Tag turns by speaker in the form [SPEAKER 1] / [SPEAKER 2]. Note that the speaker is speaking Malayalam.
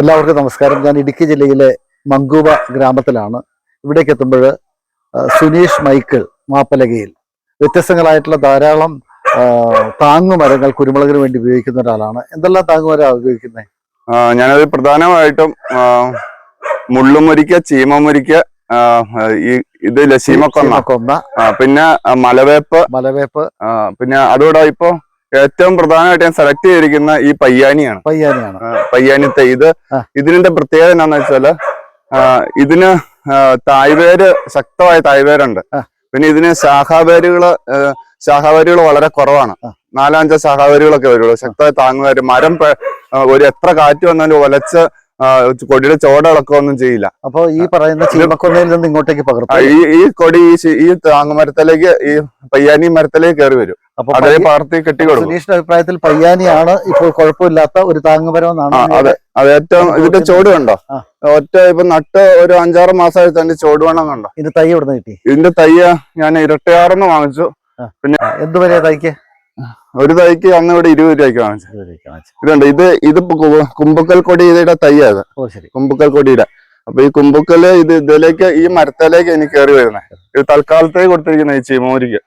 [SPEAKER 1] എല്ലാവർക്കും നമസ്കാരം. ഞാൻ ഇടുക്കി ജില്ലയിലെ മങ്കൂവ ഗ്രാമത്തിലാണ്. ഇവിടേക്ക് എത്തുമ്പോൾ സുനീഷ് മൈക്കിൾ മാപ്പലകയിൽ. വ്യത്യസ്തങ്ങളായിട്ടുള്ള ധാരാളം താങ്ങുമരങ്ങൾ കുരുമുളകിന് വേണ്ടി ഉപയോഗിക്കുന്ന ഒരാളാണ്. എന്തെല്ലാം താങ്ങുമരമാണ് ഉപയോഗിക്കുന്നത്
[SPEAKER 2] ഞാനത് പ്രധാനമായിട്ടും മുള്ളുമുരിക്ക ചീമമുരിക്ക ഈ ഇതില്ല ചീമക്കൊന്ന.
[SPEAKER 1] കൊന്ന
[SPEAKER 2] പിന്നെ മലവേപ്പ്.
[SPEAKER 1] മലവേപ്പ്.
[SPEAKER 2] പിന്നെ അതോടെ ഇപ്പൊ ഏറ്റവും പ്രധാനമായിട്ട് ഞാൻ സെലക്ട് ചെയ്തിരിക്കുന്ന ഈ പയ്യാനിയാണ്.
[SPEAKER 1] പയ്യാനിയാണ്.
[SPEAKER 2] പയ്യാനിത്തെ ഇത് ഇതിന്റെ പ്രത്യേകത എന്താണെന്ന് വെച്ചാൽ ഇതിന് തായ്വേര് ശക്തമായ തായ്വേരുണ്ട്. പിന്നെ ഇതിന് ശാഖാവേരുകൾ ശാഖാവേരുകൾ വളരെ കുറവാണ്. നാലാഞ്ചോ ശാഖാവേരുകളൊക്കെ വരുള്ളൂ. ശക്തമായ താങ്ങുവേര് മരം ഒരു എത്ര കാറ്റ് വന്നാലും ഒലച്ച് കൊടിയുടെ ചോട ഇളക്കുകയൊന്നും ചെയ്യില്ല.
[SPEAKER 1] അപ്പൊ ഈ പറയുന്ന ചീമക്കൊന്നയിൽ നിന്ന് ഇങ്ങോട്ടേക്ക് പകർത്തും
[SPEAKER 2] ഈ ഈ കൊടി ഈ താങ്ങമരത്തിലേക്ക് ഈ പയ്യാനി മരത്തിലേക്ക് കയറി വരും.
[SPEAKER 1] അപ്പൊ
[SPEAKER 2] അതേ
[SPEAKER 1] പകർത്തി
[SPEAKER 2] പാർട്ടി കെട്ടിക്കൊടുക്കും
[SPEAKER 1] സുനീഷിന്റെ അഭിപ്രായത്തിൽ പയ്യാനിയാണ് ഇപ്പോൾ കുഴപ്പമില്ലാത്ത ഒരു താങ്ങുമരം എന്നാണ്
[SPEAKER 2] അതെ അത് ഏറ്റവും ഇതിന്റെ ചോട് കണ്ടോ? ഒറ്റ ഇപ്പൊ നട്ട് ഒരു അഞ്ചാറ് മാസമായി തന്നെ ചോട് വേണം കണ്ടോ?
[SPEAKER 1] ഇത് തൈ നിന്ന് കിട്ടി?
[SPEAKER 2] ഇതിന്റെ തയ്യ ഞാൻ ഇരട്ടയാറെന്ന് വാങ്ങിച്ചു.
[SPEAKER 1] പിന്നെ എന്തുവരെയാ തൈക്ക്?
[SPEAKER 2] ഒരു തൈക്ക് അന്ന് ഇവിടെ ഇരുപത് രൂപയ്ക്ക് വാങ്ങിച്ചു ഇതുണ്ട്. ഇത് ഇത് കുമ്പക്കൽ കൊടിയുടെ
[SPEAKER 1] തൈയാണ്
[SPEAKER 2] കുമ്പക്കൽ കൊടിയുടെ. അപ്പൊ ഈ കുമ്പക്കൽ ഇത് ഇതിലേക്ക് ഈ മരത്തിലേക്ക് എനിക്ക് കയറി വരുന്നത് ഇത് തൽക്കാലത്തേക്ക് കൊടുത്തിരിക്കുന്ന ഈ ചീമോരിക്ക്.